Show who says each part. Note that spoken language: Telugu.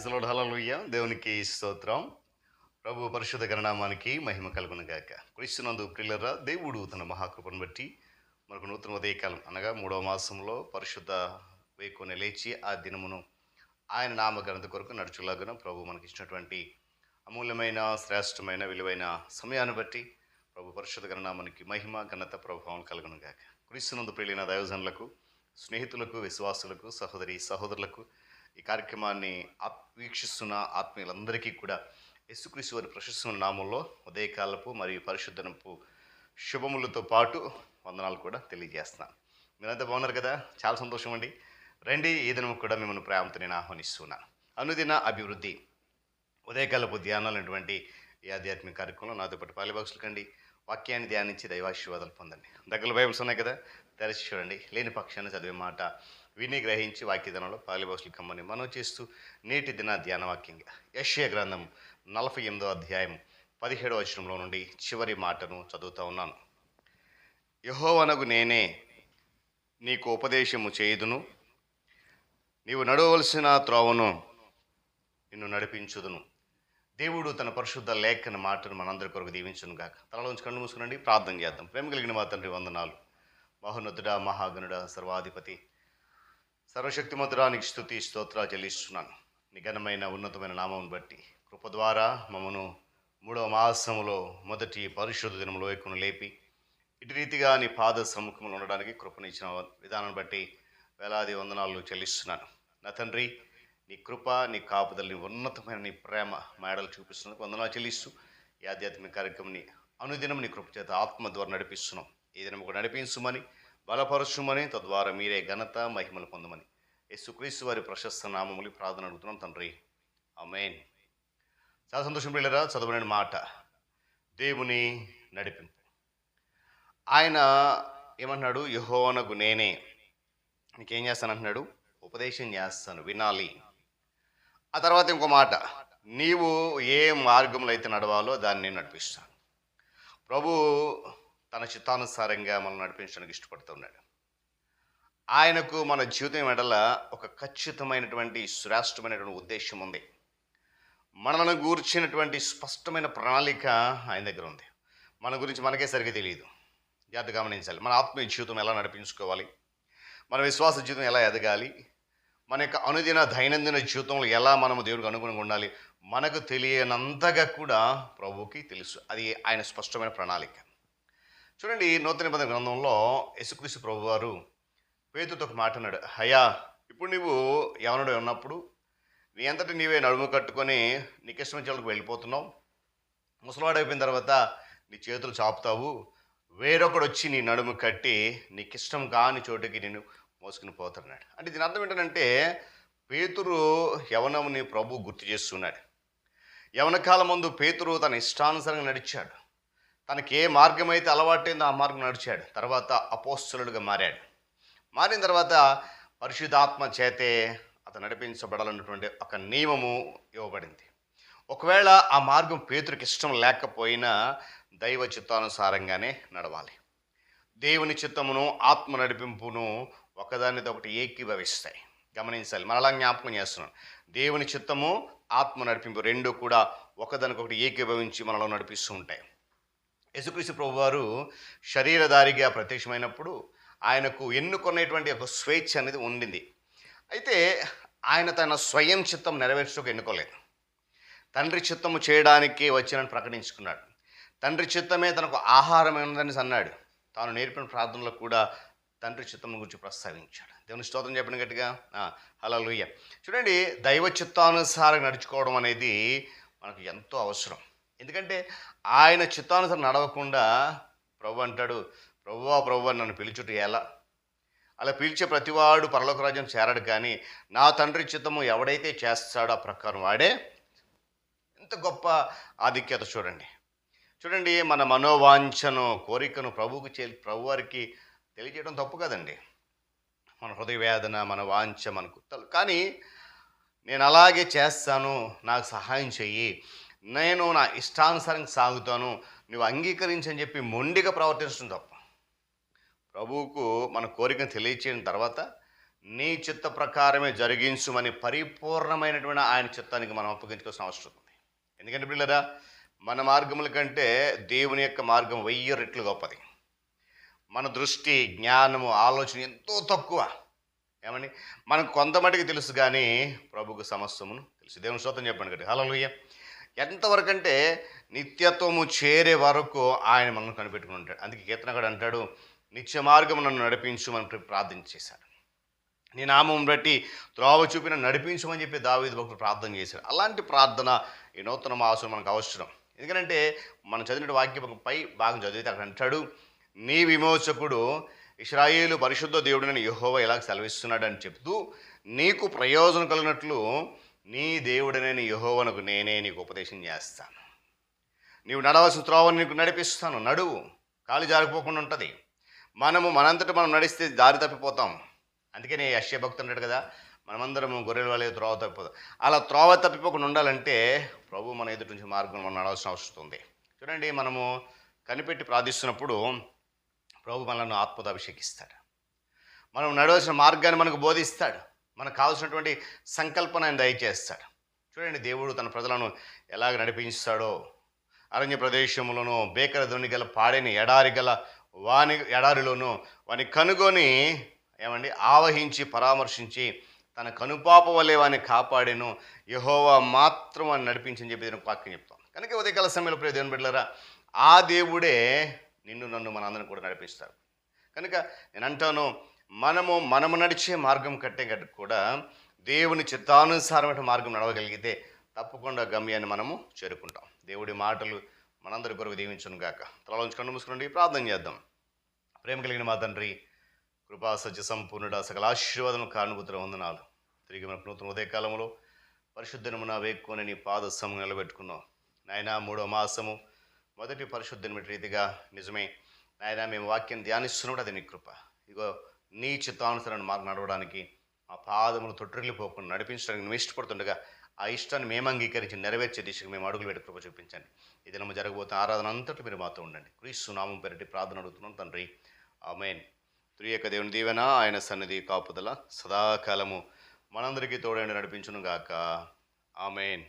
Speaker 1: ప్రైజ్ లోడ్ దేవునికి స్తోత్రం. ప్రభు పరిశుద్ధ గణనామానికి మహిమ కలుగునగాక క్రీస్తునందు ప్రిల్లరా దేవుడు తన మహాకృపను బట్టి మనకు నూతన ఉదయకాలం అనగా మూడవ మాసంలో పరిశుద్ధ వేకుని లేచి ఆ దినమును ఆయన నామ ఘనత కొరకు నడుచులాగున ప్రభు మనకి ఇచ్చినటువంటి అమూల్యమైన శ్రేష్టమైన విలువైన సమయాన్ని బట్టి ప్రభు పరిశుద్ధ గణనామానికి మహిమ ఘనత ప్రభావం కలుగునగాక క్రీస్తునందు ప్రియులైన దైవజనులకు స్నేహితులకు విశ్వాసులకు సహోదరి సహోదరులకు ఈ కార్యక్రమాన్ని వీక్షిస్తున్న ఆత్మీయులందరికీ కూడా యేసుక్రీస్తు వారి ప్రశస్తున్న నామంలో ఉదయకాలపు మరియు పరిశుద్ధనపు శుభములతో పాటు వందనాలు కూడా తెలియజేస్తున్నాను. మీరంతా బాగున్నారు కదా? చాలా సంతోషం అండి. రండి ఈ దినం కూడా మిమ్మల్ని ప్రేమతో నేను ఆహ్వానిస్తున్నాను అనుదిన అభివృద్ధి ఉదయకాలపు ధ్యానాలైనటువంటి ఈ ఆధ్యాత్మిక కార్యక్రమంలో నాతో పాటు పాలిబాక్సులు కండి. వాక్యాన్ని ధ్యానించి దైవాశీర్వాదాలు పొందండి. దగ్గర బైబిల్స్ ఉన్నాయి కదా? తెరచి చూడండి. లేని పక్షాన్ని చదివే మాట విని గ్రహించి వాక్యధనంలో పాలిబాక్సులు కమ్మని మనం చేస్తూ నేటి దిన ధ్యాన వాక్యంగా యశ్య గ్రంథం నలభై ఎనిమిదో అధ్యాయం పదిహేడో వచనంలో నుండి చివరి మాటను చదువుతూ ఉన్నాను. యహోవనగు నేనే నీకు ఉపదేశము చేయుదును. నీవు నడవలసిన త్రోవను నిన్ను నడిపించుదును. దేవుడు తన పరిశుద్ధ లేఖన మాటను మనందరి కొరకు దీవించును గాక. తలలోంచి కళ్ళు మూసుకునండి ప్రార్థన చేద్దాం. ప్రేమ కలిగిన మా తండ్రి వందనాలు. మహోన్నతుడా మహాగణుడ సర్వాధిపతి సర్వశక్తిమంతురానికి స్థుతి స్తోత్రాలు చెల్లిస్తున్నాను. నిఘనమైన ఉన్నతమైన నామం బట్టి కృప ద్వారా మమ్మను మూడవ మాసములో మొదటి పరిశుద్ధ దినంలో ఎక్కువ లేపి ఇటు రీతిగా నీ పాద సముఖంలో ఉండడానికి కృపనిచ్చిన విధానం బట్టి వేలాది వందనాలు చెల్లిస్తున్నాను. నా తండ్రి నీ కృప నీ కాపుదలని ఉన్నతమైన నీ ప్రేమ మేడలు చూపిస్తున్నందుకు వందనాలు చెల్లిస్తూ ఈ ఆధ్యాత్మిక కార్యక్రమాన్ని అనుదినం నీ కృప చేత ఆత్మ ద్వారా నడిపిస్తున్నాం. ఏదైనా దినం కూడా నడిపించుమని బలపరచుమని తద్వారా మీరే ఘనత మహిమలు పొందమని. యేసుక్రీస్తు వారి ప్రశస్త నామములు ప్రార్థన అడుగుతున్నాం తండ్రి. అమేన్ చాలా సంతోషం పిల్లరా చదవలేని మాట. దేవుని నడిపింపు. ఆయన ఏమంటున్నాడు? యహోవనకు నేనే. నీకేం చేస్తాను అంటున్నాడు? ఉపదేశం చేస్తాను. వినాలి. ఆ తర్వాత ఇంకో మాట. నీవు ఏ మార్గంలో అయితే నడవాలో దాన్ని నేను నడిపిస్తాను. ప్రభు తన చిత్తానుసారంగా మనం నడిపించడానికి ఇష్టపడుతున్నాడు ఆయనకు మన జీవితం ఎడల ఒక ఖచ్చితమైనటువంటి శ్రేష్టమైనటువంటి ఉద్దేశం ఉంది. మనలను గూర్చినటువంటి స్పష్టమైన ప్రణాళిక ఆయన దగ్గర ఉంది. మన గురించి మనకే సరిగ్గా తెలియదు జాగ్రత్త గమనించాలి. మన ఆత్మీయ జీవితం ఎలా నడిపించుకోవాలి? మన విశ్వాస జీవితం ఎలా ఎదగాలి? మన యొక్క అనుదిన దైనందిన జీవితంలో ఎలా మనము దేవుడికి అనుగుణంగా ఉండాలి? మనకు తెలియనంతగా కూడా ప్రభువుకి తెలుసు. అది ఆయన స్పష్టమైన ప్రణాళిక. చూడండి నూతన నిబంధన గ్రంథంలో యేసుక్రీస్తు ప్రభు వారు పేతుతో ఒక మాట అన్నాడు. హయా ఇప్పుడు నువ్వు యవనుడు ఉన్నప్పుడు నీ అంతటి నీవే నడుము కట్టుకొని నీకు వెళ్ళిపోతున్నావు. ముసలివాడు అయిపోయిన తర్వాత నీ చేతులు చాపుతావు. వేరొకడు వచ్చి నీ నడుము కట్టి నీకిష్టం కాని చోటుకి నేను మోసుకుని పోతున్నాడు అంటే దీని అర్థం ఏంటంటే పేతురు యవనముని ప్రభు గుర్తు చేస్తున్నాడు. యవన కాలం ముందు పేతురు తన ఇష్టానుసారంగా నడిచాడు. తనకి ఏ మార్గం అయితే అలవాటైందో ఆ మార్గం నడిచాడు. తర్వాత అపోస్తులుడుగా మారాడు. మారిన తర్వాత పరిశుద్ధాత్మ చేతే అతను నడిపించబడాలన్నటువంటి ఒక నియమము ఇవ్వబడింది. ఒకవేళ ఆ మార్గం పేతురికి ఇష్టం లేకపోయినా దైవ చిత్తానుసారంగానే నడవాలి. దేవుని చిత్తమును ఆత్మ నడిపింపును ఒకదానితో ఒకటి ఏకీభవిస్తాయి. గమనించాలి. మరలా జ్ఞాపకం చేస్తున్నాను. దేవుని చిత్తము ఆత్మ నడిపింపు రెండు కూడా ఒకదానికొకటి ఏకీభవించి మనలో నడిపిస్తూ ఉంటాయి. యేసుక్రీస్తు ప్రభు వారు శరీరధారిగా ప్రత్యక్షమైనప్పుడు ఆయనకు ఎన్నుకునేటువంటి ఒక స్వేచ్ఛ అనేది ఉండింది. అయితే ఆయన తన స్వయం చిత్తం నెరవేర్చుకు ఎన్నుకోలేదు. తండ్రి చిత్తము చేయడానికి వచ్చినని ప్రకటించుకున్నాడు. తండ్రి చిత్తమే తనకు ఆహారం అన్నాడు. తాను నేర్పిన ప్రార్థనలో కూడా తండ్రి చిత్తం గురించి ప్రస్తావించాడు. దేవుని స్తోత్రం చెప్పిన గట్టిగా. హలో చూడండి దైవ చిత్తానుసారం నడుచుకోవడం అనేది మనకు ఎంతో అవసరం. ఎందుకంటే ఆయన చిత్తానుసారం నడవకుండా ప్రభు అంటాడు ప్రభువా ప్రభు నన్ను పిలుచుట ఎలా? అలా పిలిచే ప్రతివాడు పరలోక రాజ్యం చేరడు కానీ నా తండ్రి చిత్తము ఎవడైతే చేస్తాడో ఆ ప్రకారం వాడే ఎంత గొప్ప ఆధిక్యత చూడండి. చూడండి మన మనోవాంఛను కోరికను ప్రభువుకు చే ప్రభు వారికి తెలియజేయడం తప్పు కదండి. మన హృదయ వేదన మన వాంఛ మనకు కుత్తలు కానీ నేను అలాగే చేస్తాను నాకు సహాయం చెయ్యి నేను నా ఇష్టానుసారంగా సాగుతాను నువ్వు అంగీకరించని చెప్పి మొండిగా ప్రవర్తించడం తప్ప. ప్రభువుకు మన కోరికను తెలియచేయడం తర్వాత నీ చిత్త ప్రకారమే జరిగించుమని పరిపూర్ణమైనటువంటి ఆయన చిత్తానికి మనం అప్పగించుకోవాల్సిన అవసరం ఉంది. ఎందుకంటే పిల్లరా మన మార్గముల కంటే దేవుని యొక్క మార్గం వెయ్యి రెట్లు గొప్పది. మన దృష్టి జ్ఞానము ఆలోచన ఎంతో తక్కువ. ఏమని మనకు కొంతమటికి తెలుసు కానీ ప్రభుకు సమస్తమును తెలుసు. దేవుని స్తోత్రం చెప్పండి కదా హలో ఎంతవరకు అంటే నిత్యత్వము చేరే వరకు ఆయన మనల్ని కనిపెట్టుకుని ఉంటాడు. అందుకే కీర్తనగాడు అంటాడు నిత్య మార్గం నన్ను నడిపించు అని ప్రార్థన చేశాడు. నీ నామం బట్టి త్రోవ చూపిన నడిపించమని చెప్పి దావీదు భక్తుడు ప్రార్థన చేశాడు అలాంటి ప్రార్థన ఈ నూతన మాసం మనకు అవసరం. ఎందుకంటే మనం చదివిన వాక్యం పై భాగం చదివితే అక్కడ అంటాడు నీ విమోచకుడు ఇస్రాయేలు పరిశుద్ధ దేవుడిని యహోవ ఇలా సెలవిస్తున్నాడు అని చెప్తూ నీకు ప్రయోజనం కలిగినట్లు నీ దేవుడనైన యహోవనకు నేనే నీకు ఉపదేశం చేస్తాను. నీవు నడవలసిన త్రోవను నీకు నడిపిస్తాను. నడువు కాలు జారిపోకుండా ఉంటుంది. మనము మనంతటి మనం నడిస్తే దారి తప్పిపోతాం. అందుకనే యశ్య భక్తులు అన్నాడు కదా మనమందరం గొర్రెల వాళ్ళే త్రోవ తప్పిపోతాం. అలా త్రోవ తప్పిపోకుండా ఉండాలంటే ప్రభు మన ఎదుటి నుంచి మార్గం మనం నడవాల్సిన అవసరం ఉంది. చూడండి మనము కనిపెట్టి ప్రార్థిస్తున్నప్పుడు ప్రభు మనల్ని ఆత్మతో అభిషేకిస్తాడు. మనం నడవలసిన మార్గాన్ని మనకు బోధిస్తాడు. మనకు కావాల్సినటువంటి సంకల్పన ఆయన దయచేస్తాడు. చూడండి దేవుడు తన ప్రజలను ఎలాగ నడిపించాడో అరణ్య ప్రదేశంలోనూ బేకర ధ్వని గల పాడైన ఎడారి గల వాని ఎడారిలోనూ వాని కనుగొని ఏమండి ఆవహించి పరామర్శించి తన కనుపాప వలె వాని కాపాడేను. యహోవా మాత్రం అని నడిపించని చెప్పి నేను వాక్యం చెప్తాం కనుక ఉదయకాల సమయంలో ప్రియ దేవుని బిడ్డలరా ఆ దేవుడే నిన్ను నన్ను మనందరం కూడా నడిపిస్తారు కనుక నేను అంటాను మనము మనము నడిచే మార్గం కట్టే కూడా దేవుని చిత్తానుసారమైన మార్గం నడవగలిగితే తప్పకుండా గమ్యాన్ని మనము చేరుకుంటాం. దేవుడి మాటలు మనందరి కొరకు దీవించను గాక. తలలోంచి కన్ను మూసుకోండి ప్రార్థన చేద్దాం. ప్రేమ కలిగిన మా తండ్రి కృపా సత్య సంపూర్ణుడ సకల ఆశీర్వాదం కానుపుత్ర వందనాలు. తిరిగి మన నూతన ఉదయకాలంలో పరిశుద్ధమున వేక్కుని నీ పాదస్సము నిలబెట్టుకున్నాం. నాయన మూడో మాసము. మొదటి పరిశుద్ధమైన రీతిగా నిజమే. నాయన మేము వాక్యం ధ్యానిస్తున్నప్పుడు అది నీ కృప. ఇగో నీ చిత్తానుసరణ మాకు నడవడానికి ఆ పాదములు తొట్టిల్లిపోకుండా నడిపించడానికి నువ్వు ఇష్టపడుతుండగా ఆ ఇష్టాన్ని మేము అంగీకరించి నెరవేర్చే దిశకు మేము అడుగులు పెట్టి కృప చూపించండి. ఈ దినము జరగబోతున్న ఆరాధన అంతటి మీరు మాతో ఉండండి. క్రీస్తు నామం పెరటి ప్రార్థన అడుగుతున్నాం తండ్రి. ఆమెన్. త్రియక దేవుని దీవెన ఆయన సన్నిధి కాపుదల సదాకాలము మనందరికీ తోడైన నడిపించును గాక ఆమెన్.